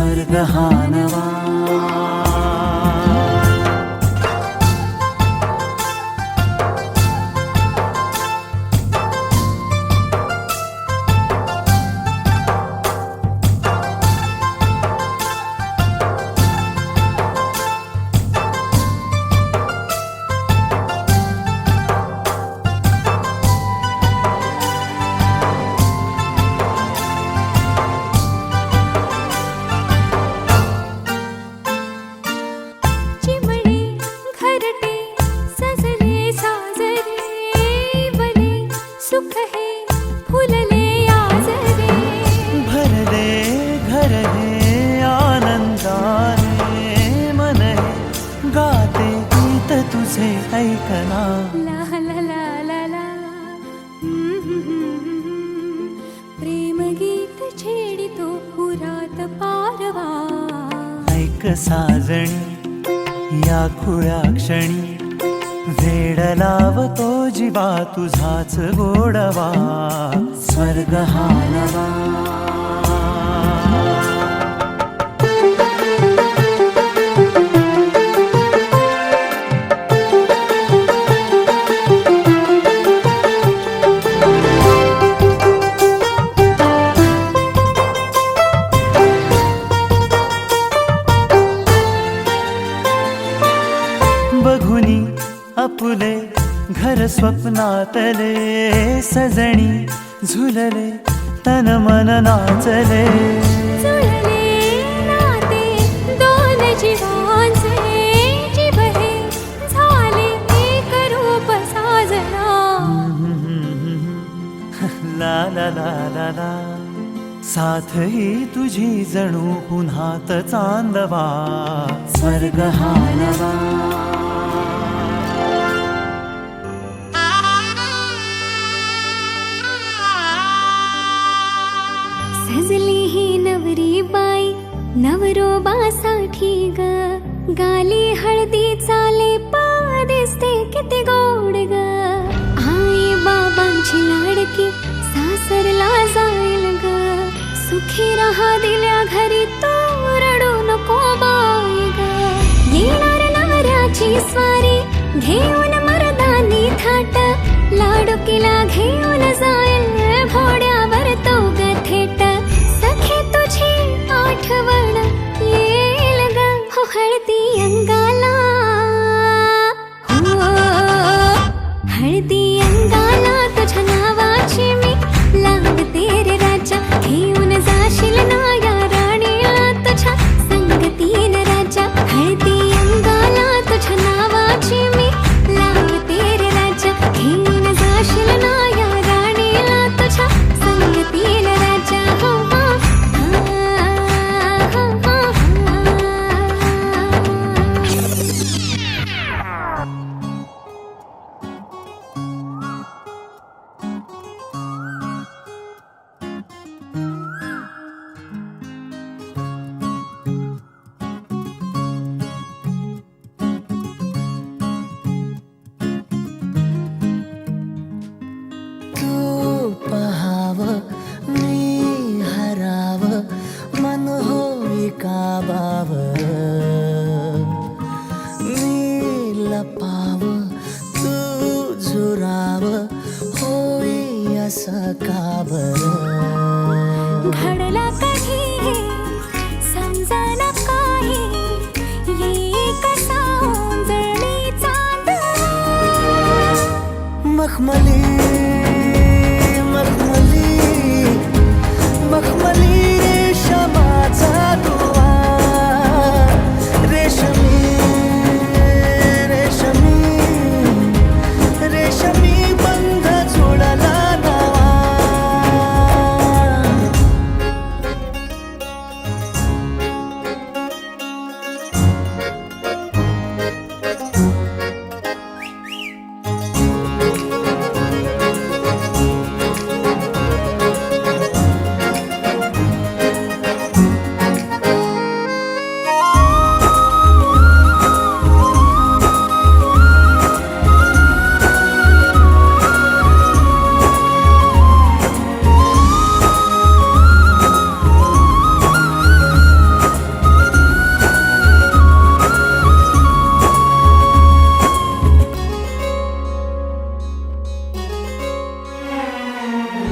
स्वर्ग तुझे ऐकना ला ला ला ला ला. प्रेम गीत छेडितो पुरात पारवा. ऐक साजणी या खुळ्या क्षणी. वेड लावतो जीवा तुझाच गोडवा. स्वर्ग हा स्वप्नातले सजणी झुलले तन मन नाचले. ला ला ला ला ला. साथ ही तुझी जणू पुन्हात चांदवा. स्वर्ग हा नवा. नवरोबासाठी ग. गाली हळदी चाले पा दिसते किती गोड ग. आई बाबांची लाडकी सासरला जाईल ग. सुखी राहा दिल्या घरी तो रडू नको बाई ग. येणार नवऱ्याची स्वारी घेऊन मर्दानी थाट. लाडुकीला घेऊन जा काबाव मी लपाव तू झुराव होई असं काबर. घडला कधी समजना काही ये कसा ओंजळली चांद मखमली मखमली